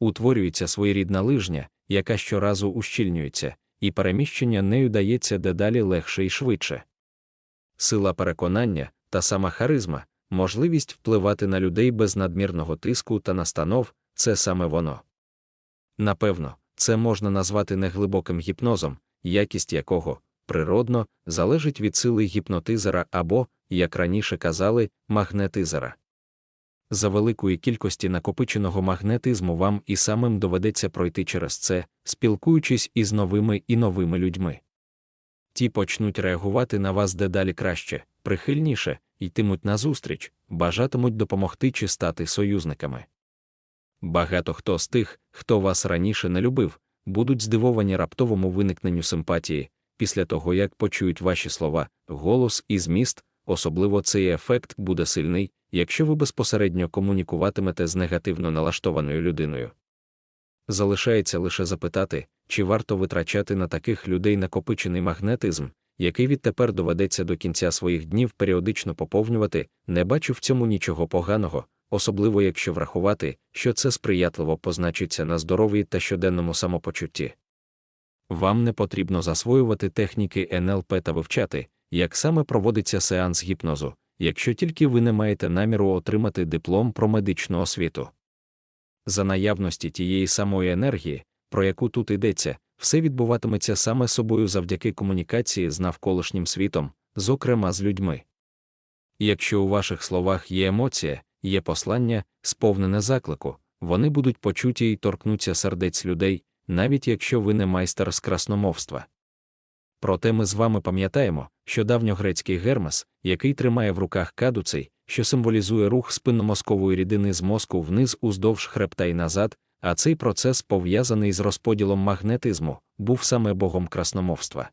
утворюється своєрідна лижня, яка щоразу ущільнюється, і переміщення нею дається дедалі легше і швидше. Сила переконання та сама харизма, можливість впливати на людей без надмірного тиску та настанов це саме воно. Напевно, це можна назвати неглибоким гіпнозом, якість якого, природно, залежить від сили гіпнотизера або, як раніше казали, магнетизера. За великої кількості накопиченого магнетизму вам і самим доведеться пройти через це, спілкуючись із новими і новими людьми. Ті почнуть реагувати на вас дедалі краще, прихильніше, йтимуть назустріч, бажатимуть допомогти чи стати союзниками. Багато хто з тих, хто вас раніше не любив, будуть здивовані раптовому виникненню симпатії, після того як почують ваші слова, голос і зміст, особливо цей ефект буде сильний, якщо ви безпосередньо комунікуватимете з негативно налаштованою людиною. Залишається лише запитати, чи варто витрачати на таких людей накопичений магнетизм, який відтепер доведеться до кінця своїх днів періодично поповнювати, не бачу в цьому нічого поганого, особливо якщо врахувати, що це сприятливо позначиться на здоров'ї та щоденному самопочутті. Вам не потрібно засвоювати техніки НЛП та вивчати, як саме проводиться сеанс гіпнозу, якщо тільки ви не маєте наміру отримати диплом про медичну освіту. За наявності тієї самої енергії, про яку тут йдеться, все відбуватиметься саме собою завдяки комунікації з навколишнім світом, зокрема з людьми. Якщо у ваших словах є емоція, є послання, сповнене заклику, вони будуть почуті і торкнуться сердець людей, навіть якщо ви не майстер з красномовства. Проте ми з вами пам'ятаємо, що давньогрецький гермес, який тримає в руках кадуцей, що символізує рух спинномозкової рідини з мозку вниз уздовж хребта і назад, а цей процес пов'язаний з розподілом магнетизму, був саме богом красномовства.